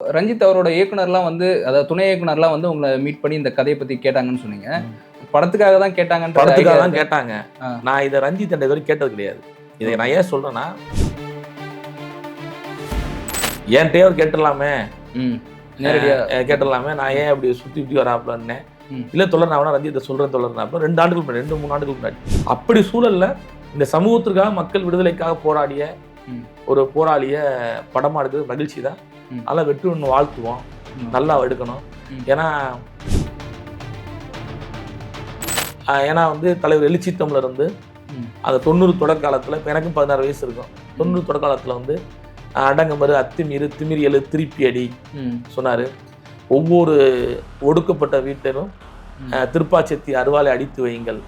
ரஞ்சித் அவரோட இயக்குனர்லாம் வந்து அதாவது துணை இயக்குனர்லாம் வந்து உங்களை மீட் பண்ணி இந்த கதையை பத்தி கேட்டாங்கன்னு சொன்னீங்க. படத்துக்காக தான் கேட்டாங்கன்ற படத்துக்காக தான். கேட்டாங்க. நான் இதை ரஞ்சித் என்ற வரைக்கும் கேட்டது கிடையாது. இதை நான் ஏன் சொல்றேன்னா என்கிட்டயே அவர் கேட்டுடலாமே. கேட்டுடலாமே. நான் ஏன் அப்படி சுத்தி சுத்தி வராப்லன்னு. ம். இல்ல தொடர் நான் ரஞ்சித்தை சொல்றேன் தொடர்னாப்ல ரெண்டு ஆண்டுகள் முன்னாடி ரெண்டு மூணு ஆண்டுகள் முன்னாடி. அப்படி சூழல்ல இந்த சமூகத்திற்காக மக்கள் விடுதலைக்காக போராடிய. ஒரு போராளிய படமா எடுக்கிறது மகிழ்ச்சி தான். ம். நல்லா வெற்றி ஒன்று வாழ்த்துவோம். நல்லா எடுக்கணும். ஏன்னா ஏன்னா வந்து தலைவர் எழுச்சி தமிழர் இருந்து ம். அந்த தொண்ணூறு தொடர் காலத்துல இப்போ எனக்கும் பதினாறு வயசு இருக்கும். தொண்ணூறு தொடர் காலத்துல வந்து அடங்கமறு அத்துமீறு திமிரியலு திருப்பி அடி சொன்னாரு. ஒவ்வொரு ஒடுக்கப்பட்ட வீட்டிலும் திருப்பாச்செத்தி அருவாலை அடித்து வையுங்கள்.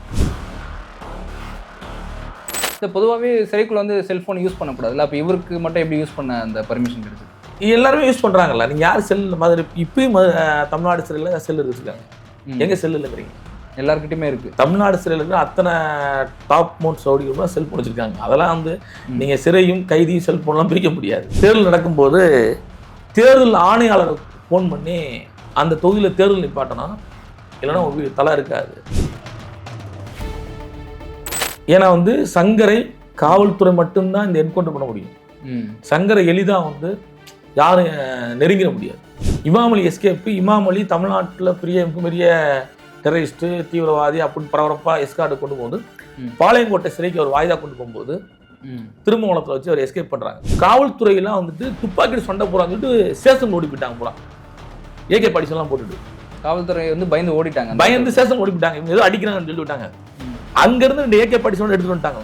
பொதுவாகவே சிறைக்குள்ள வந்து செல்போன் யூஸ் பண்ணக்கூடாதுல்ல? அப்போ இவருக்கு மட்டும் எப்படி யூஸ் பண்ண அந்த பர்மிஷன் கிடைச்சது எல்லாருமே யூஸ் பண்றாங்கல்ல. நீங்க யார் செல் மாதிரி இப்பயும் தமிழ்நாடு சிறையில் செல் வச்சிருக்காங்க ம். எங்க செல் இல்லைங்கிறீங்க எல்லாருக்கிட்டையுமே இருக்கு. தமிழ்நாடு சிறையில் இருக்கிற அத்தனை டாப் மோட் சவுடிகளும் செல்போன் வச்சிருக்காங்க. அதெல்லாம் வந்து ம். நீங்க சிறையும் கைதியும் செல்போன்லாம் பிரிக்க முடியாது. தேர்தல் நடக்கும்போது தேர்தல் ஆணையாளர் ஃபோன் பண்ணி அந்த தொகுதியில் தேர்தல் நிப்பாட்டணும் இல்லைன்னா உங்க வீடு தலை இருக்காது. ஏன்னா வந்து சங்கரை காவல்துறை மட்டும்தான் இந்த என்கவுண்டர் பண்ண முடியும். சங்கரை எளிதாக வந்து யாரும் நெருங்கிட முடியாது. இமாமலி எஸ்கேப்பு இமாமலி தமிழ்நாட்டில் பெரிய பெரிய டெரரிஸ்ட்டு தீவிரவாதி அப்படின்னு பரபரப்பாக எஸ்கார்டு கொண்டு போகும்போது ம். பாளையங்கோட்டை சிறைக்கு ஒரு வாய்தா கொண்டு போகும்போது ம். திருமங்கலத்தில் வச்சு அவர் எஸ்கேப் பண்ணுறாங்க காவல்துறையெல்லாம் வந்துட்டு துப்பாக்கி சண்டை போகிறான்னு சொல்லிட்டு ஸ்டேஷன் ஓடி போயிட்டாங்க போலாம் ஏகே படிச்செல்லாம் போட்டுட்டு. காவல்துறை வந்து பயந்து ஓடிட்டாங்க. பயந்து ஸ்டேஷன் ஓடி போயிட்டாங்க. இவங்க ஏதோ அடிக்கிறாங்கன்னு சொல்லி விட்டாங்க. அங்கேருந்து ரெண்டு ஏகே படிச்சவங்க எடுத்துட்டு வந்துட்டாங்க.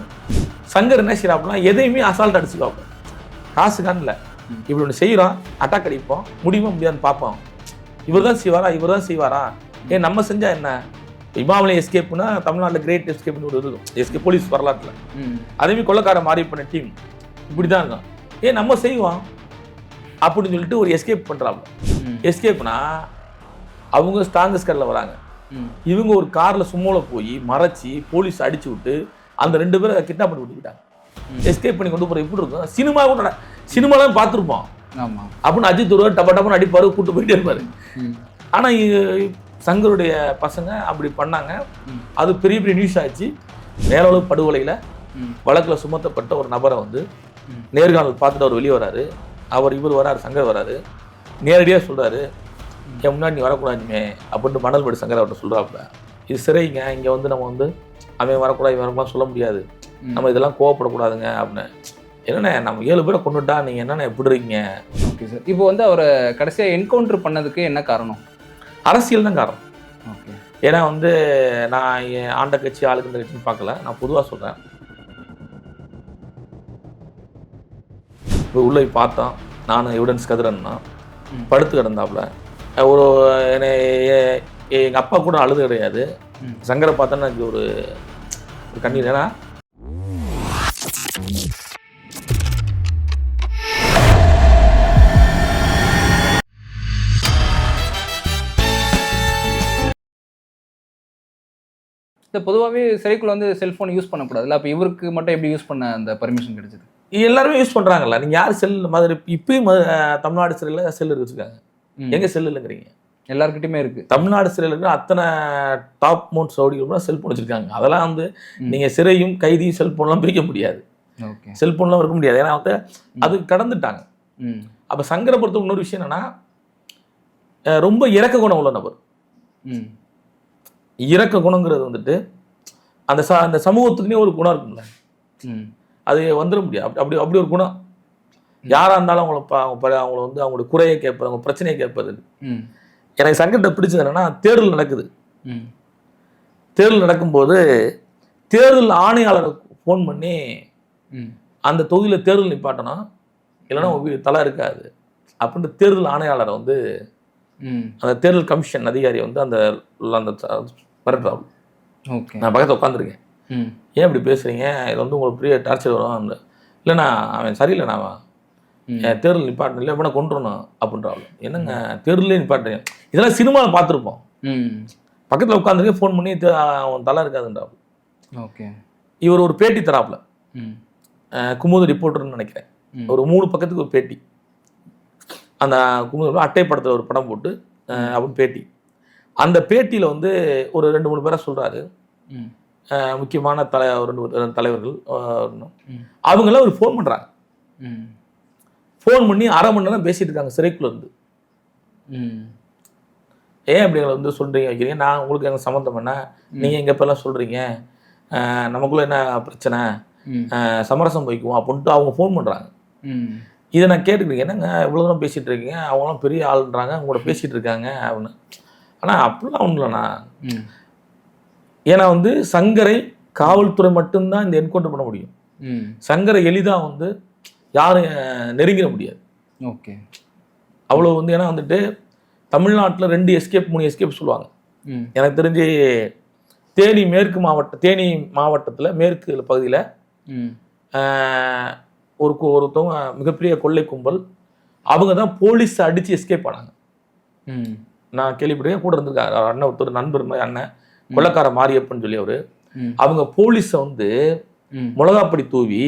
சங்கர் என்ன செய்யறாப்புனா எதையுமே அசால்ட் அடிச்சுக்காப்ப இல்லை ம். இப்படி ஒன்று செய்கிறோம் அட்டாக் அடிப்போம் முடியுமா முடியாதுன்னு பார்ப்போம். இவர் தான் செய்வாரா இவர் தான் செய்வாரா? ஏன் நம்ம செஞ்சா என்ன? இமாமலை எஸ்கேப்னா தமிழ்நாட்டில் கிரேட் எஸ்கேப்னு ஒரு இருக்கும். எஸ்கே போலீஸ் வரலாற்றில். அதேமாதிரி கொள்ளக்கார மாறி பண்ண டீம் இப்படி தான் இருக்கும். ஏன் நம்ம செய்வோம். அப்படின்னு சொல்லிட்டு ஒரு எஸ்கேப் பண்ணுறாங்க எஸ்கேப்னா அவங்க ஸ்ட்ராங்கஸ்ட் காரில் வராங்க. இவங்க ஒரு காரில் சும்மோல போய் மறைச்சி போலீஸ் அடிச்சு விட்டு அந்த ரெண்டு பேரை கிட்னாப் பண்ணி விட்டுக்கிட்டாங்க. எஸ்கேப் பண்ணி கொண்டு போகிற எப்படி இருக்கும்? சினிமா கூட சினிமாலாம் பார்த்துருப்போம். ஆமா. அப்படின்னு அஜித் ஒருவர் டப்ப டப்பன்னு அடிப்பாரு கூட்டு போயிட்டே இருப்பாரு. ஆனால் சங்கருடைய பசங்க அப்படி பண்ணாங்க. அது பெரிய பெரிய நியூஸ் ஆச்சு. மேலளவு படுகொலையில் வழக்கில் சுமத்தப்பட்ட ஒரு நபரை வந்து. நேர்காணல் பார்த்துட்டு அவர் வெளியே வராரு. அவர் இவர் வராரு சங்கர் வராரு. நேரடியாக சொல்றாரு என் முன்னாடி நீ வரக்கூடாதுமே அப்படின்னு மணல் படி சங்கர் அவர்கிட்ட சொல்றாப்புல. இது சிறைங்க. இங்கே வந்து நம்ம வந்து அவன் வரக்கூடாது இவன் வரக்கூடாது சொல்ல முடியாது. நம்ம இதெல்லாம் கோவப்படக்கூடாதுங்க அப்படின்னு. என்னண்ணே நம்ம ஏழு பேரை கொண்டுட்டா நீங்கள் என்னண்ணே எப்படி இருக்கீங்க? ஓகே சார் இப்போ வந்து அவரை கடைசியா என்கவுண்டர் பண்ணதுக்கு என்ன காரணம்? அரசியல் தான் காரணம். ஓகே ஏன்னா வந்து நான் என் ஆண்ட கட்சி ஆளுக்கு இந்த கட்சின்னு பார்க்கல. நான் பொதுவாக சொல்கிறேன் இப்போ உள்ள பார்த்தோம். நானும் எவிடன்ஸ் கதிரன்னா. படுத்து கிடந்தாப்புல. ஒரு என்னை எ- எங்க அப்பா கூட அழுது கிடையாது. சங்கரை பார்த்தோன்னா எனக்கு ஒரு ஒரு கண்ணீர். ஏன்னா இந்த பொதுவாகவே சிறைக்குள்ள வந்து செல்போன் யூஸ் பண்ணக்கூடாதுல்ல? அப்போ இவருக்கு மட்டும் எப்படி யூஸ் பண்ண அந்த பர்மிஷன் கிடைச்சது? எல்லாருமே யூஸ் பண்றாங்கல்ல. நீங்க யார் செல் மாதிரி இப்பயும் தமிழ்நாடு சிறையில் செல் வச்சிருக்காங்க. எங்க செல் இல்லைங்கிறீங்க? எல்லாருக்கிட்டையுமே இருக்கு. தமிழ்நாடு சிறையில் இருக்கிற அத்தனை டாப் மோட் சவுடிகளும் செல்போன் வச்சிருக்காங்க. அதெல்லாம் வந்து ம். நீங்க சிறையும் கைதியும் செல்போன்லாம் பிரிக்க முடியாது. ஓகே. செல்போன்லாம் இருக்க முடியாது. ஏன்னா வந்து அது கடந்துட்டாங்க. அப்ப சங்கரை பொறுத்த இன்னொரு விஷயம் என்னன்னா ரொம்ப இறக்க குணம் உள்ள நபர். இறக்க குணங்கிறது வந்துட்டு அந்த ச அந்த சமூகத்துக்குனே ஒரு குணம் இருக்கும்ல. ம். அது வந்துட முடியாது. அப்படி அப்படி அப்படி ஒரு குணம். யாரா இருந்தாலும் அவங்கள பா- அவங்க அவங்கள வந்து அவங்களோட குறையை கேட்பது அவங்க பிரச்சனையை கேட்பது ம். எனக்கு சங்கத்தை பிடிச்சது என்னன்னா தேர்தல் நடக்குது. ம். தேர்தல் நடக்கும்போது தேர்தல் ஆணையாளரை ஃபோன் பண்ணி ம். அந்த தொகுதியில் தேர்தல் நிப்பாட்டணும். இல்லைன்னா உங்க வீடு தலை இருக்காது. அப்படின்னு தேர்தல் ஆணையாளரை வந்து அந்த தேர்தல் கமிஷன் அதிகாரி வந்து அந்த அந்த மிரட்டுறாரு ஓகே. நான் பக்கத்தில் உட்காந்துருக்கேன் ம். ஏன் இப்படி பேசுறீங்க? இது வந்து உங்களுக்கு பெரிய டார்ச்சர் வரும். இல்லைண்ணா அவன் சரியில்லைண்ணா அவன் தேர்தல் நிப்பாட்டணும். இல்லை எப்படின்னா கொண்டுறணும் அப்படின்றாள் என்னங்க தேர்தலே நிப்பாட்டுறீங்க. இதெல்லாம் சினிமாவில் பார்த்துருப்போம். ம். பக்கத்தில் உட்காந்துருக்கேன் ஃபோன் பண்ணி அவன் தலை இருக்காதுன்றாள் ஓகே. இவர் ஒரு பேட்டி தராப்புல குமுத ரிப்போர்ட்டர்னு நினைக்கிறேன். ஒரு மூணு பக்கத்துக்கு ஒரு பேட்டி. அந்த குமுதம் அட்டை படத்தில் ஒரு படம் போட்டு அப்படின்னு பேட்டி. அந்த பேட்டியில் வந்து ஒரு ரெண்டு மூணு பேரை சொல்கிறாரு ம். முக்கியமான தலை ரெண்டு தலைவர்கள் அஹ், ம். அவங்களாம் ஒரு ஃபோன் பண்ணுறாங்க ம். ஃபோன் பண்ணி அரை மணி நேரம் பேசிட்டு இருக்காங்க சிறைக்குள்ள இருந்து. ம். ஏன் அப்படி எங்களை வந்து சொல்கிறீங்க வைக்கிறீங்க? நான் உங்களுக்கு எனக்கு சம்மந்தம் என்ன? நீங்கள் எங்கே இப்போல்லாம் சொல்கிறீங்க நமக்குள்ள என்ன பிரச்சனை? சமரசம் வைக்குவோம் அப்படின்ட்டு அவங்க ஃபோன் பண்ணுறாங்க இதை நான் கேட்டுக்கிறேன். என்னங்க இவ்வளோ தூரம் பேசிகிட்டு இருக்கீங்க? அவங்களாம் பெரிய ஆளுன்றாங்க அவங்க கூட பேசிகிட்டு இருக்காங்க அப்படின்னு. ஆனால் அப்படிலாம் ம். ஏன்னா வந்து சங்கரை காவல்துறை மட்டும்தான் இந்த என்கவுண்டர் பண்ண முடியும். ம். சங்கரை எளிதாக வந்து யாரும் நெருங்கிட முடியாது. ஓகே. அவ்வளோ வந்து ஏன்னா வந்துட்டு தமிழ்நாட்டில் ரெண்டு எஸ்கேப் மூணு எஸ்கேப் சொல்லுவாங்க. ம். எனக்கு தெரிஞ்சு தேனி மேற்கு மாவட்ட தேனி மாவட்டத்தில் மேற்கு பகுதியில் ஒரு ஒருத்தவங்க மிகப்பெரிய கொள்ளை கும்பல் அவங்க தான் போலீஸ் அடித்து எஸ்கேப் ஆனாங்க. ம். நான் கேள்விப்பட்டேன் கூட இருந்திருக்காரு அண்ணன் ஒருத்தர் நண்பர் மாதிரி அண்ணன் கொள்ளக்கார மாரியப்பன் சொல்லி அவர். அவங்க போலீஸை வந்து மிளகாப்பொடி தூவி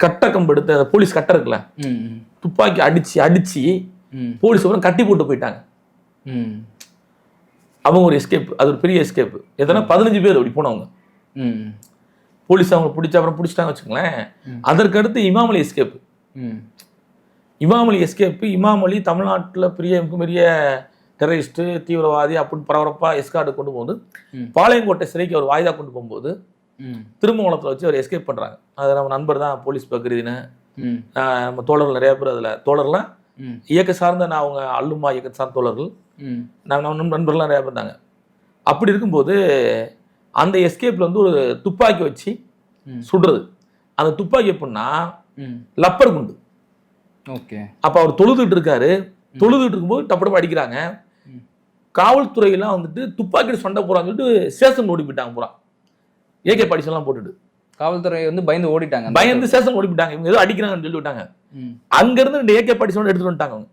கட்டை கம்பு எடுத்து அந்த போலீஸ் கட்டை இருக்குல்ல துப்பாக்கி அடிச்சு அடிச்சு போலீஸ் அப்புறம் கட்டி போட்டு போயிட்டாங்க. அவங்க ஒரு எஸ்கேப் அது ஒரு பெரிய எஸ்கேப் எத்தனை பதினஞ்சு பேர் அப்படி போனவங்க. போலீஸ் அவங்க பிடிச்ச அப்புறம் பிடிச்சிட்டாங்க வச்சுங்களேன் ம். அதற்கு அடுத்து இமாமலி எஸ்கேப் இமாமலி எஸ்கேப் இமாமலி தமிழ்நாட்டில் பெரிய பெரிய டெரரிஸ்ட்டு தீவிரவாதி அப்படின்னு பரபரப்பாக எஸ்கார்டு கொண்டு ம். பாளையங்கோட்டை சிறைக்கு அவர் வாய்தா கொண்டு போகும்போது திருமங்கலத்தில் வச்சு அவர் எஸ்கேப் பண்ணுறாங்க அது நம்ம நண்பர் தான் போலீஸ் பக்ரீதினு ம். ஆஹ் நம்ம தோழர்கள் நிறைய பேர் அதில் தோழர்லாம் இயக்க சார்ந்த நான் அவங்க அல்லுமா இயக்க சார்ந்த தோழர்கள். நான் நம்ம நண்பர்கள்லாம் நிறைய பேர் இருந்தாங்க. அப்படி இருக்கும்போது அந்த எஸ்கேப்பில் வந்து ஒரு துப்பாக்கி வச்சு. சுடுறது. அந்த துப்பாக்கி எப்படின்னா லப்பர் குண்டு. ஓகே. அப்போ அவர் தொழுதுட்டு இருக்காரு. தொழுதுட்டு இருக்கும்போது டப்பு டப்பு அடிக்கிறாங்க. காவல்துறையெல்லாம் வந்துட்டு துப்பாக்கி சண்டை போறான்னு சொல்லிட்டு சேஷன் ஓடி போயிட்டாங்க பூரா. ஏகே படிச்செல்லாம் போட்டுட்டு. காவல்துறை வந்து பயந்து ஓடிட்டாங்க பயந்து சேஷன் ஓடி போயிட்டாங்க. இவங்க ஏதோ அடிக்கிறாங்கன்னு சொல்லி விட்டாங்க. அங்கிருந்து ரெண்டு ஏகே படிச்சோட எடுத்துட்டு வந்துட்டாங்க அவங்க.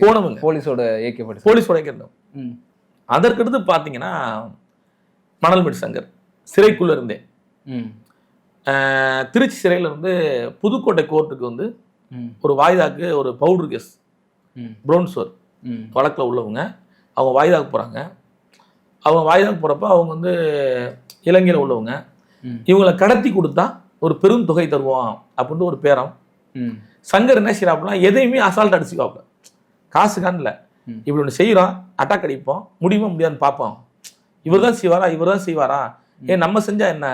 போனவங்க. போலீஸோட ஏகே படி போலீஸ் உடைக்கிறோம் ம். அதற்கடுத்து பார்த்தீங்கன்னா மணல்மேடு சங்கர் சிறைக்குள்ள இருந்தே. ம். ஆஹ் திருச்சி சிறையில இருந்து புதுக்கோட்டை கோர்ட்டுக்கு வந்து ஒரு வாய்தாக்கு ஒரு பவுடர் கேஸ். ம். ப்ரௌன்ஸ்வர் வழக்கில் உள்ளவங்க அவங்க வாய்தாக்கு போகிறாங்க அவங்க வாய்தாக்கு போகிறப்ப அவங்க வந்து இலங்கையில் உள்ளவங்க. இவங்களை கடத்தி கொடுத்தா ஒரு பெரும் தொகை தருவோம் அப்படின்னு ஒரு பேரம். சங்கர் என்ன செய்யறாப்புல எதையுமே அசால்ட் அடிச்சுக்காப்புல காசு காணல. இப்படி ஒன்று செய்கிறோம் அட்டாக் அடிப்போம் முடியுமா முடியாதுன்னு பார்ப்போம் இவர் தான் செய்வாரா இவர் தான் செய்வாரா? ஏன் நம்ம செஞ்சா என்ன?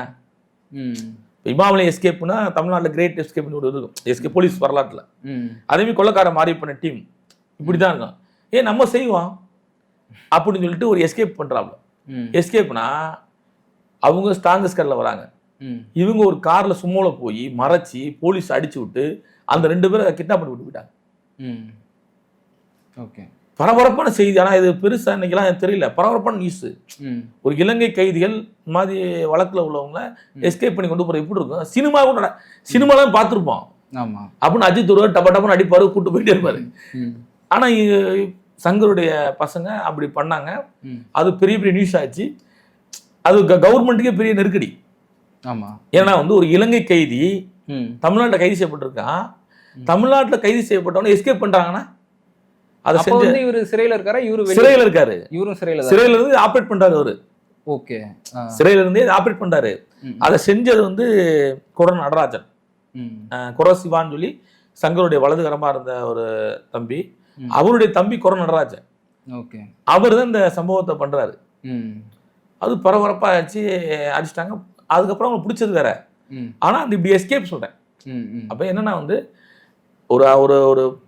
இமாமலை எஸ்கேப்னா தமிழ்நாட்டில் கிரேட் எஸ்கேப்னு ஒரு இருக்கும். எஸ்கே போலீஸ் வரலாற்றில். அதேமாதிரி கொள்ளக்கார மாறி பண்ண டீம் இப்படி தான் இருக்கும் ஏன் நம்ம செய்வோம். அப்படின்னு சொல்லிட்டு ஒரு எஸ்கேப் பண்ணுறாப்புல ம். எஸ்கேப்னா அவங்க ஸ்ட்ராங்கஸ்ட் காரில் வராங்க. ம். இவங்க ஒரு காரில் சும்மோல போய் மறைச்சி போலீஸ் அடிச்சு விட்டு அந்த ரெண்டு பேரை கிட்னாப் பண்ணி விட்டு போயிட்டாங்க. ம். ஓகே. பரபரப்பான செய்தி. ஆனால் இது பெருசா இன்னைக்கெல்லாம் எனக்கு தெரியல. பரபரப்பான நியூஸ் ஒரு இலங்கை கைதிகள் இந்த மாதிரி வழக்கில் உள்ளவங்கள எஸ்கேப் பண்ணி கொண்டு போகிற எப்படி இருக்கும்? சினிமா கூட சினிமாலாம் பார்த்துருப்போம் ஆமாம் அப்படின்னு அஜித் ஒருவர் டப்ப டப்பன்னு அடிப்பாரு கூட்டு போயிட்டே இருப்பாரு. ஆனால் சங்கருடைய பசங்க அப்படி பண்ணாங்க. அது பெரிய பெரிய நியூஸ் ஆச்சு. அது கவர்மெண்ட்டுக்கே பெரிய நெருக்கடி. ஆமாம் ஏன்னா வந்து ஒரு இலங்கை கைதி தமிழ்நாட்டில் கைது செய்யப்பட்டிருக்கான் தமிழ்நாட்டில் கைது செய்யப்பட்டவன எஸ்கேப் பண்றாங்கன்னா அதை செஞ்சு இவரு சிறையில இருக்காரா? இவரு சிறையில் இருக்காரு. இவரும் சிறையில சிறையில இருந்து ஆப்ரேட் பண்றாரு அவரு. ஓகே. சிறையில இருந்தே ஆப்ரேட் பண்றாரு. ம். அதை செஞ்சது வந்து குர நடராஜன். ம். அஹ் குர சிவான்னு சொல்லி சங்கருடைய வலதுகரமா இருந்த ஒரு தம்பி. அவருடைய தம்பி குர நடராஜன். ஓகே. அவர் தான் இந்த சம்பவத்தை பண்றாரு. ம். அது பரபரப்பா ஆச்சு அடிச்சிட்டாங்க. அதுக்கப்புறம் அவங்க பிடிச்சது வேற. ம். ஆனா அந்த இப்படி எஸ்கேப் ம் அப்ப என்னன்னா வந்து ஒரு ஒரு ஒரு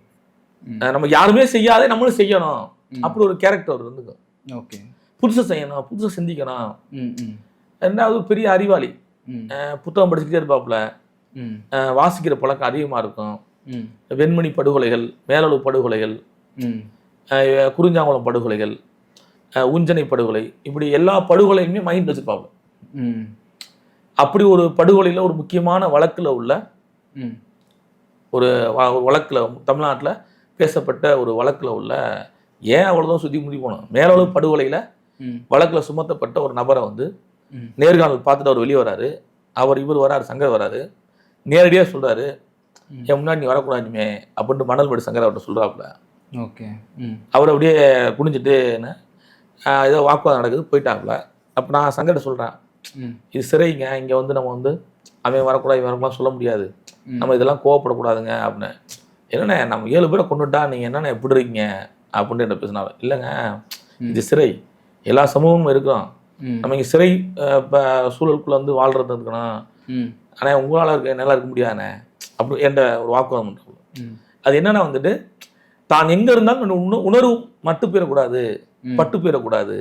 நம்ம யாருமே செய்யாதே நம்மளும் செய்யணும். அப்படி ஒரு கேரக்டர் இருந்துக்கும் ஓகே. புதுசா செய்யணும் புதுசா சிந்திக்கணும். ரெண்டாவது பெரிய அறிவாளி. புத்தகம் படிச்சுக்கிட்டே இருப்பாப்புல. வாசிக்கிற பழக்கம் அதிகமாக இருக்கும். வெண்மணி படுகொலைகள் மேலளவு படுகொலைகள் குறிஞ்சாங்குளம் படுகொலைகள் அஹ் ஊஞ்சனை படுகொலை இப்படி எல்லா படுகொலையுமே மைண்ட் வச்சிருப்பாங்க. ம். அப்படி ஒரு படுகொலையில் ஒரு முக்கியமான வழக்கில் உள்ள ம். ஒரு வழக்கில் தமிழ்நாட்டில் பேசப்பட்ட ஒரு வழக்கில் உள்ள ஏன் அவ்வளோதான் சுற்றி முடி போனோம் மேலளவு படுகொலையில் வழக்கில் சுமத்தப்பட்ட ஒரு நபரை வந்து நேர்காணல் பார்த்துட்டு அவர் வெளியே வராரு. அவர் இவர் வராரு சங்கர் வராரு. நேரடியாக சொல்றாரு. ம். என் முன்னாடி நீ வரக்கூடாதுமே அப்படின்ட்டு மணல்மேடு சங்கர் அவர்கிட்ட சொல்கிறாப்புல ஓகே. ம். அவர் அப்படியே குனிஞ்சிட்டு என்ன ஏதோ வாக்குவாதம் நடக்குது போயிட்டாப்புல. அப்போ நான் சங்கர்ட்ட சொல்கிறேன் இது சிறைங்க இங்கே வந்து நம்ம வந்து அவன் வரக்கூடாது இவன் வரக்கூடாது சொல்ல முடியாது. நம்ம இதெல்லாம் கோவப்படக்கூடாதுங்க அப்படின்னு. என்னண்ணே நம்ம ஏழு பேரை கொண்டுட்டா நீங்கள் என்னண்ணே எப்படி இருக்கீங்க? அப்படின்னு என்ன பேசினாங்க இல்லைங்க இது சிறை. எல்லா சமூகமும் இருக்கிறோம். நம்ம இங்கே சிறை அஹ், ப சூழலுக்குள்ள வந்து வாழ்றது இருக்கணும். ம். ஆனால் உங்களால் இருக்க என்னால் இருக்க முடியாதுண்ணே. அப்படி என்ற ஒரு வாக்குவாதம் பண்ணுறாங்க அது என்னன்னா வந்துட்டு தான் எங்கே இருந்தாலும் உணர்வு மட்டு போயிடக்கூடாது. பட்டு போயிடக்கூடாது.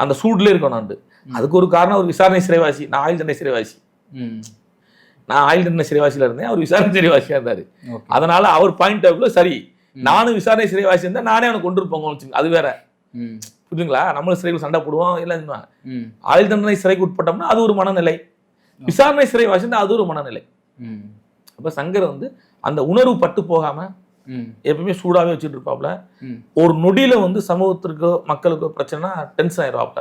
அந்த சூட்லேயே இருக்கணும் நான் அதுக்கு ஒரு காரணம் ஒரு விசாரணை சிறைவாசி. நான் ஆயுள் தண்டனை சிறைவாசி. நான் ஆயுள் தண்டனை சிறைவாசியில் இருந்தேன் அவர் விசாரணை சிறைவாசியாக இருந்தார். அதனால அவர் பாயிண்ட் ஆஃப்ல சரி நானும் விசாரணை சிறைவாசி இருந்தால் நானே அவனை கொண்டு இருப்போங்க அது வேற. புரியுதுங்களா? நம்மளும் சிறையில் சண்டை போடுவோம் இல்லை ம். ஆயுள் தண்டனை சிறைக்கு உட்பட்டோம்னா அது ஒரு மனநிலை. விசாரணை சிறைவாசி அது ஒரு மனநிலை. அப்போ சங்கர் வந்து அந்த உணர்வு பட்டு போகாம ம். எப்பவுமே சூடாவே வச்சுட்டு இருப்பாப்ல. ஒரு நொடியில வந்து சமூகத்திற்கோ மக்களுக்கோ பிரச்சனைனா டென்ஷன் ஆயிடுவாப்ல.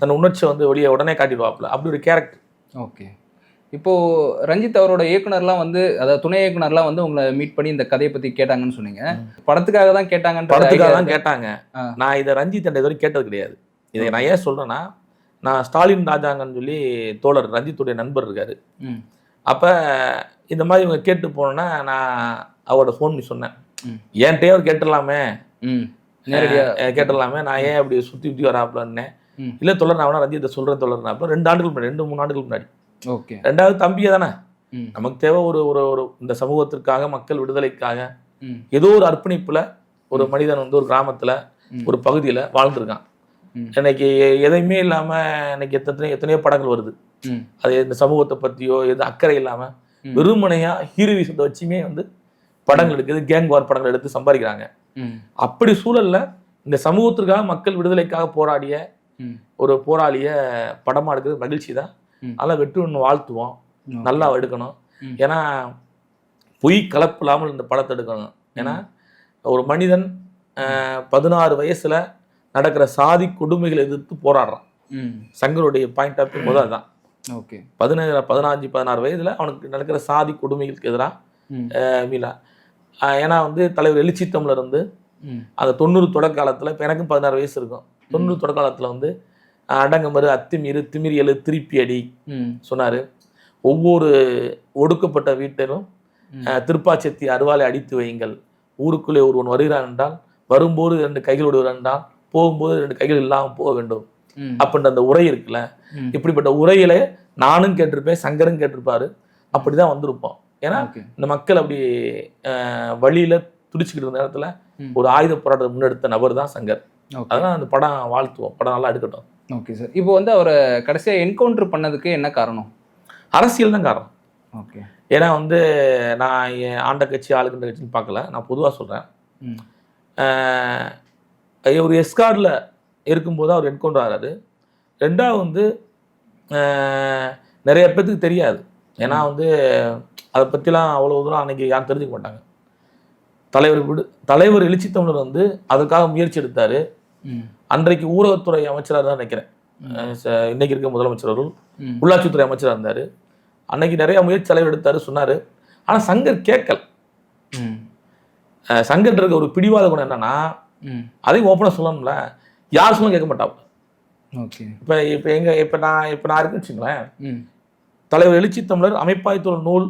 தன் உணர்ச்சியை வந்து வெளியே உடனே காட்டிடுவாப்ல. அப்படி ஒரு கேரக்டர் ஓகே. இப்போ ரஞ்சித் அவரோட இயக்குனர்லாம் வந்து அதாவது துணை இயக்குனர்லாம் வந்து உங்களை மீட் பண்ணி இந்த கதையை பத்தி கேட்டாங்கன்னு சொன்னீங்க. படத்துக்காக தான் கேட்டாங்கன்ற படத்துக்காக தான் கேட்டாங்க. நான் இதை ரஞ்சித் என்ற இதுவரை கேட்டது கிடையாது. இதை நான் ஏன் சொல்றேன்னா நான் ஸ்டாலின் ராஜாங்கன்னு சொல்லி தோழர் ரஞ்சித்துடைய நண்பர் இருக்காரு. அப்ப இந்த மாதிரி இவங்க கேட்டு போனோன்னா நான் அவரோட ஃபோன் பண்ணி சொன்னேன். ம். என்கிட்டயே அவர் கேட்டுடலாமே. கேட்டுடலாமே. நான் ஏன் அப்படி சுத்தி சுத்தி வராப்லன்னு. இல்ல தோழர் நான் ரஞ்சித்தை சொல்றேன் தோழர். அப்ப ரெண்டு ஆண்டுகள் முன்னாடி ரெண்டு மூணு ஆண்டுகள் முன்னாடி. ஓகே. ரெண்டாவது தம்பியே தானே. நமக்கு தேவை ஒரு ஒரு ஒரு இந்த சமூகத்திற்காக மக்கள் விடுதலைக்காக ஏதோ ஒரு அர்ப்பணிப்புல ஒரு மனிதன் வந்து ஒரு கிராமத்துல. ஒரு பகுதியில வாழ்ந்துருக்கான். ம். இன்னைக்கு எதையுமே இல்லாம இன்னைக்கு எத்தனை எத்தனையோ படங்கள் வருது. அது இந்த சமூகத்தை பத்தியோ எது அக்கறை இல்லாம. வெறுமனையா ஹீரோவிசத்தை வச்சுமே வந்து படங்கள் எடுக்குது கேங் வார் படங்கள் எடுத்து சம்பாதிக்கிறாங்க. அப்படி சூழல்ல இந்த சமூகத்திற்காக மக்கள் விடுதலைக்காக போராடிய ஒரு போராளிய படமா எடுக்கிறது மகிழ்ச்சி தான். அதெல்லாம் வெற்றி ஒன்று வாழ்த்துவோம். நல்லா எடுக்கணும். ஏன்னா பொய் கலப்பு இல்லாமல் இந்த படத்தை எடுக்கணும். ஏன்னா ஒரு மனிதன் பதினாறு வயசுல நடக்கிற சாதி கொடுமைகளை எதிர்த்து போராடுறான். சங்கருடைய பாயிண்ட் ஆஃப் முதல் அதுதான் ஓகே. பதினேழு பதினஞ்சு பதினாறு வயதுல அவனுக்கு நடக்கிற சாதி கொடுமைகளுக்கு எதிராக மீளா ஏன்னா வந்து தலைவர் எழுச்சி தமிழர் வந்து அந்த தொண்ணூறு தொடக்க காலத்துல இப்போ எனக்கும் பதினாறு வயசு இருக்கும். தொண்ணூறு தொடக்க காலத்துல வந்து அடங்கமறு அத்துமீறு திமிரி எழு திருப்பி அடி சொன்னாரு. ஒவ்வொரு ஒடுக்கப்பட்ட வீட்டிலும் திருப்பாச்செத்தி அருவாலை அடித்து வையுங்கள். ஊருக்குள்ளே ஒருவன் வருகிறான் என்றால் வரும்போது ரெண்டு கைகளோடு என்றால் போகும்போது ரெண்டு கைகள் இல்லாமல் போக வேண்டும். அப்படின்ற அந்த உரை இருக்குல்ல இப்படிப்பட்ட உரையில நானும் கேட்டிருப்பேன் சங்கரும் கேட்டிருப்பாரு. அப்படிதான் வந்திருப்போம். ஏன்னா இந்த மக்கள் அப்படி வழியில துடிச்சுக்கிட்டு இருந்த நேரத்துல. ஒரு ஆயுத போராட்டத்தை முன்னெடுத்த நபர் தான் சங்கர். அதனால அந்த படம் வாழ்த்துவோம். படம் நல்லா எடுக்கட்டும். Okay sir. இப்போ வந்து அவரை கடைசியா என்கவுண்டர் பண்ணதுக்கு என்ன காரணம்? அரசியல் தான் காரணம். ஓகே. ஏன்னா வந்து நான் ஆண்ட கட்சி ஆளுகின்ற கட்சின்னு பார்க்கல. நான் பொதுவாக சொல்கிறேன் ஒரு எஸ்கார்டில் இருக்கும்போது அவர் என்கவுண்டர் ஆகிறாரு ரெண்டாவது வந்து நிறைய பேர்த்துக்கு தெரியாது. ஏன்னா வந்து அதை பற்றிலாம் அவ்வளோ தூரம் அன்னைக்கு யாரும் தெரிஞ்சுக்க மாட்டாங்க. தலைவர் விடு தலைவர் எழுச்சி தமிழர் வந்து அதுக்காக முயற்சி எடுத்தார். அன்றைக்கு ஊரகத்துறை அமைச்சராக தான் நினைக்கிறேன். இன்னைக்கு இருக்க முதலமைச்சர் அவர்கள். உள்ளாட்சித்துறை அமைச்சராக இருந்தார். அன்னைக்கு நிறைய முயற்சி தலைவர் எடுத்தார் சொன்னார். ஆனால் சங்கர் கேட்கல. சங்கர் இருக்க ஒரு பிடிவாத குணம் என்னன்னா அதையும் ஓப்பனாக சொல்லணும்ல. யார் சொல்லும் கேட்க மாட்டாங்க. ஓகே. இப்போ இப்போ எங்க இப்போ நான் இப்போ நான் இருக்குன்னு வச்சுங்களேன் ம். தலைவர் எழுச்சி தமிழர் அமைப்பாயத்தோட நூல்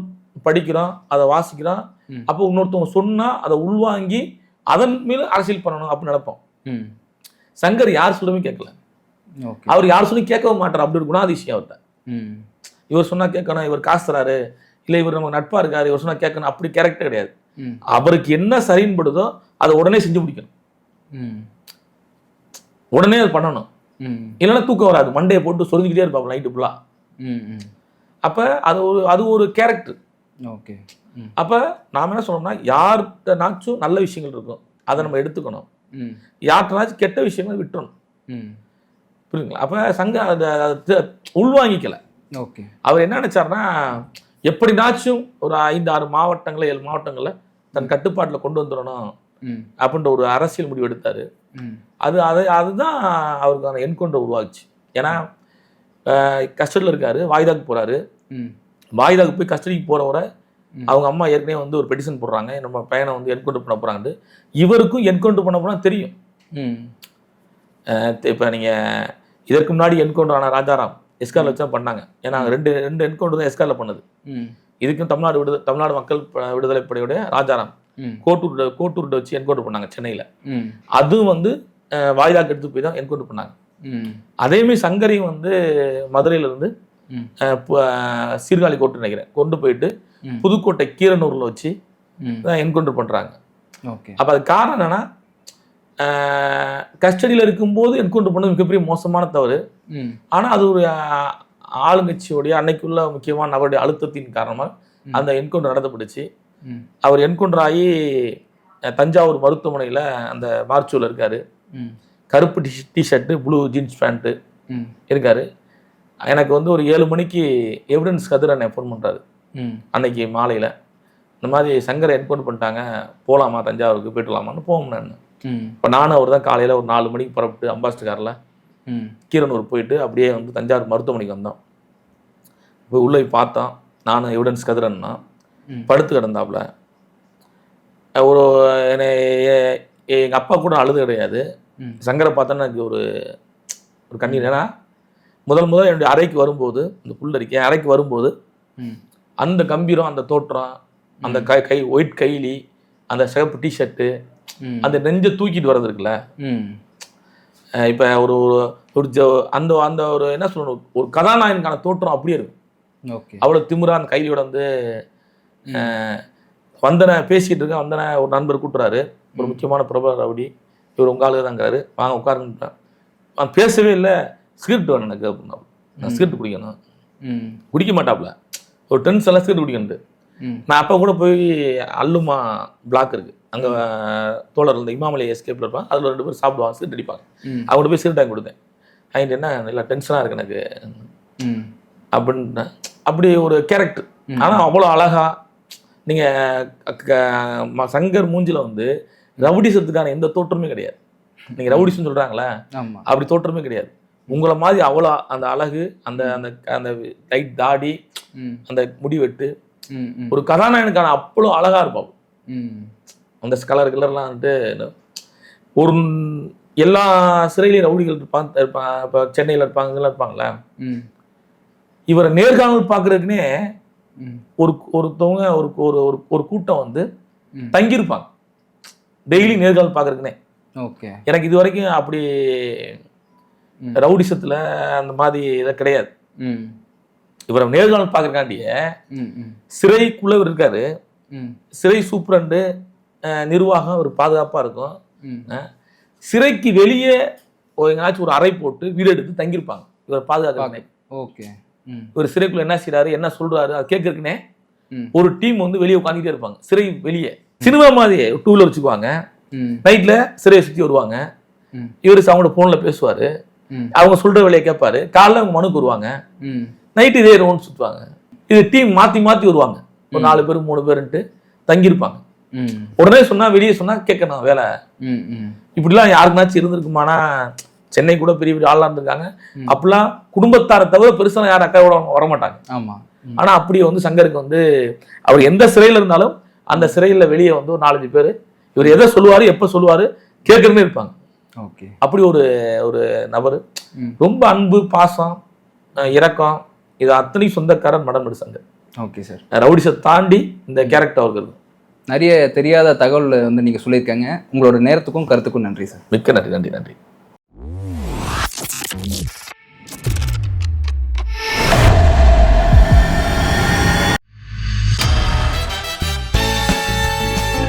படிக்கிறோம் அதை வாசிக்கிறோம். அப்போ இன்னொருத்தவங்க சொன்னா அதை உள்வாங்கி அதன் மேல அரசியல் பண்ணணும் அப்படின்னு நினைப்போம். ம். சங்கர் யார் சொல்லவே கேட்கல. அவர் யார் சொல்லி கேட்கவும் மாட்டார் அப்படி ஒரு குணாதிசயம் அவர்கிட்ட ம். இவர் சொன்னா கேட்கணும் இவர் காசு தராரு. இல்லை இவர் நமக்கு நட்பா இருக்காரு இவர் சொன்னா கேட்கணும். அப்படி கேரக்டர் கிடையாது. அவருக்கு என்ன சரின்னு படுதோ அதை உடனே செஞ்சு முடிக்கணும். உடனே அது பண்ணணும். ம். இல்லைன்னா தூக்கம் வராது. மண்டையை போட்டு சொரிஞ்சுக்கிட்டே இருப்பாங்க நைட்டு ஃபுல்லாக அப்போ அது ஒரு அது ஒரு கேரக்டர் ஓகே. அப்போ நாம் என்ன சொல்லணும்னா யார்கிட்டனாச்சும் நல்ல விஷயங்கள் இருக்கும். அதை நம்ம எடுத்துக்கணும். ம். யார்கிட்டனாச்சும் கெட்ட விஷயங்களை விட்டுறணும். ம். புரியுங்களா அப்போ சங்க உள்வாங்கிக்கல ஓகே. அவர் என்ன நினைச்சாருன்னா எப்படினாச்சும் ஒரு ஐந்து ஆறு மாவட்டங்களை ஏழு மாவட்டங்களை தன் கட்டுப்பாட்டில் கொண்டு வந்துடணும். அப்படின்ற ஒரு அரசியல் முடிவு எடுத்தார். அது அது அதுதான் அவருக்கான என்கவுண்டர் உருவாக்குச்சு ஏன்னா கஸ்டடியில் இருக்காரு வாய்தாக்கு போறாரு. ம். வாய்தாக்கு போய் கஸ்டடிக்கு போகிறவரை அவங்க அம்மா ஏற்கனவே வந்து ஒரு பெட்டிஷன் போடுறாங்க. நம்ம பையனை வந்து என்கவுண்டர் பண்ண போறாங்கன்னு இவருக்கும் என்கவுண்டர் பண்ண போனா தெரியும். இப்போ நீங்கள் இதற்கு முன்னாடி என்கவுண்டர் ஆன ராஜாராம் எஸ்கார்ல வச்சு தான் பண்ணாங்க. ஏன்னா ரெண்டு ரெண்டு என்கவுண்டர் தான் எஸ்கார்ல பண்ணது. இதுக்கும் தமிழ்நாடு விடுதலை தமிழ்நாடு மக்கள் விடுதலை படையுடைய ராஜாராம். கோட்டூர் கோட்டூர்கிட்ட வச்சு என்கவுண்டர் பண்ணாங்க சென்னையில். அதுவும் வந்து அஹ், வாய்தாக்கு எடுத்து போய் தான் என்கவுண்டர் பண்ணாங்க. ம். அதேமாதிரி சங்கரையும் வந்து மதுரையில இருந்து ம். அஹ், பு- அஹ், சீர்காழி கோர்ட்டு நினைக்கிறேன். கொண்டு போயிட்டு. புதுக்கோட்டை கீரனூரில் வச்சு தான் என்கவுண்டர் பண்ணுறாங்க ஓகே. அப்போ அது காரணம் என்னன்னா கஸ்டடியில் இருக்கும்போது என்கவுண்டர் பண்ணது மிகப்பெரிய மோசமான தவறு. ஆனால் அது ஒரு ஆளுங்கட்சியோடைய அன்னைக்குள்ள முக்கியமான நபருடைய அழுத்தத்தின் காரணமாக. அந்த என்கவுண்டர் நடத்தப்பட்டுச்சு ம் அவர் என்கவுண்டர் ஆகி தஞ்சாவூர் மருத்துவமனையில் அந்த மார்ச்சூவில் இருக்காரு. கருப்பு T T-shirt blue jeans pant இருக்காரு. எனக்கு வந்து ஒரு ஏழு மணிக்கு எவிடன்ஸ் கதிர் என்னை ஃபோன் பண்ணுறாரு அன்னைக்கு மாலையில். இந்த மாதிரி சங்கரை என்கவுண்டர் பண்ணிட்டாங்க. போகலாமா தஞ்சாவூருக்கு போயிட்டு வரலாமான்னு போவோம் நான். இப்போ நானும் அவர் தான் காலையில் ஒரு நாலு மணிக்கு புறப்பட்டு அம்பாஸ்டர் காரில் ம். கீரனூர் போயிட்டு அப்படியே வந்து தஞ்சாவூர் மருத்துவமனைக்கு வந்தோம். போய் உள்ளே பார்த்தோம். நானும் எவிடன்ஸ் கதிரன்னா. படுத்து கிடந்தாப்புல ஒரு என்னை எங்கள் அப்பா கூட அழுது கிடையாது. சங்கரை பார்த்தோன்னா எனக்கு ஒரு ஒரு கண்ணீர். ஏன்னா முதல் முதல் என்னுடைய அறைக்கு வரும்போது இந்த புல்லரிக்கை என் அறைக்கு வரும்போது அந்த கம்பீரம் அந்த தோற்றம் அந்த கை கை ஒயிட் கைலி அந்த சிகப்பு டிஷர்ட்டு அந்த நெஞ்சை தூக்கிட்டு வர்றது இருக்குல்ல. இப்ப ஒரு ஒரு- அந்த அந்த ஒரு என்ன சொல்லணும்? ஒரு கதாநாயகனுக்கான தோற்றம் அப்படியே இருக்கும். ஓகே. அவ்வளவு திமிரா அந்த கைலியோட வந்து வந்தனை பேசிட்டு இருக்க வந்தனை ஒரு நண்பர் கூட்டுறாரு. ஒரு முக்கியமான பிரபல ரவுடி. இவர் உங்க ஆளுங்க தாங்கிறாரு வாங்க உட்காருன்றான் அவன் பேசவே இல்லை. சிகரெட் வேணும் எனக்கு அப்படின்னா. நான் சிகரெட் குடிக்கணும். குடிக்க மாட்டாப்புல ஒரு டென்ஸ் எல்லாம் சிகரெட் குடிக்கணும் ம். நான் அப்போ கூட போய் அல்லுமா பிளாக் இருக்கு. அங்கே தோழர் இருந்த இமாமலை எஸ்கேப்ல இருப்பான். அதில் ரெண்டு பேர் சாப்பிடுவாங்க சிகரெட் அடிப்பாங்க. அவங்கள்ட்ட போய் சிகரெட் வாங்கி கொடுத்தேன். வாங்கிட்டு என்ன இல்லை டென்ஷனாக இருக்கு எனக்கு. ம். அப்படின்னு அப்படி ஒரு கேரக்டர். ஆனால் அவ்வளோ அழகா நீங்கள் சங்கர் மூஞ்சில வந்து ரவுடிசத்துக்கான எந்த தோற்றமே கிடையாது. நீங்கள் ரவுடிசம் சொல்கிறாங்களே அப்படி தோற்றமே கிடையாது. உங்களை மாதிரி அவ்வளோ அந்த அழகு அந்த அந்த அந்த லைட் தாடி அந்த முடிவெட்டு ஒரு கதாநாயகனுக்கான அவ்வளோ அழகா இருப்பான் ம். அந்த கலர் கிளர்லாம் வந்துட்டு ஒரு எல்லா சிறையிலையும் ரவுடிகள் இருப்பாங்க இருப்பாங்க இப்போ சென்னையில் இருப்பாங்க இதெல்லாம் இருப்பாங்களே இவரை நேர்காணல் பார்க்கறதுக்குனே ம் ஒரு ஒருத்தவங்க ஒரு ஒரு ஒரு கூட்டம் வந்து. தங்கியிருப்பாங்க. டெய்லி நேர்காணல் பார்க்கறதுக்குனே. ஓகே. எனக்கு இது வரைக்கும் அப்படி. ரவுடிசத்தில் அந்த மாதிரி இதை கிடையாது. ம். இவரை நேர்காணல் பார்க்கறக்காண்டியே சிறைக்குள்ள இவர் இருக்காரு. ம். சிறை சூப்பரண்டு நிர்வாகம் ஒரு பாதுகாப்பாக இருக்கும். சிறைக்கு வெளியே எங்கேயாச்சும் ஒரு அறை போட்டு வீடு எடுத்து தங்கியிருப்பாங்க. இவர் பாதுகாக்கிறனே ஓகே. இவர் சிறைக்குள்ள என்ன செய்றாரு என்ன சொல்றாரு அது கேட்கறதுக்குனே ம். ஒரு டீம் வந்து வெளியே உட்காந்துட்டே இருப்பாங்க. சிறை வெளியே. சினிமா மாதிரி டூ வீலர் வச்சுக்குவாங்க. நைட்ல சிறையை சுற்றி வருவாங்க. இவர் அவங்களோட ஃபோனில் பேசுவாரு. அவங்க சொல்ற வேலையை கேட்பாரு. காலைல அவங்க மனுக்கு வருவாங்க. ம். நைட்டு இதே ரவுண்ட் சுற்றுவாங்க இது டீம் மாற்றி மாற்றி வருவாங்க. ஒரு நாலு பேர் மூணு பேருன்ட்டு தங்கியிருப்பாங்க. உடனே சொன்னா வெளியே சொன்னா கேட்கணும் வேலை. இப்படிலாம் யாருக்குனாச்சும் இருந்திருக்குமானா சென்னை கூட பெரிய பெரிய ஆள்லாம் இருந்திருக்காங்க. அப்படிலாம் குடும்பத்தாரை தவிர பெருசாக யாரும் அக்காவோட வர மாட்டாங்க ஆமா. ம். ஆனா அப்படி வந்து சங்கருக்கு வந்து அவர் எந்த சிறையில இருந்தாலும் அந்த சிறையில வெளியே வந்து ஒரு நாலஞ்சு பேர் இவர் எதை சொல்லுவாரு எப்ப சொல்லுவாரு கேட்கறமே இருப்பாங்க. ஓகே. அப்படி ஒரு ஒரு நபர். ரொம்ப அன்பு பாசம் இரக்கம் இது அத்தனை சொந்தக்காரர் மடம்படு சங்கர். Okay sir. ரவுடிஸை தாண்டி இந்த கேரக்டர் இருக்கு. நிறைய தெரியாத தகவல் வந்து நீங்கள் சொல்லியிருக்காங்க. உங்களோட நேரத்துக்கும் கருத்துக்கும் நன்றி சார். மிக்க நன்றி நன்றி நன்றி.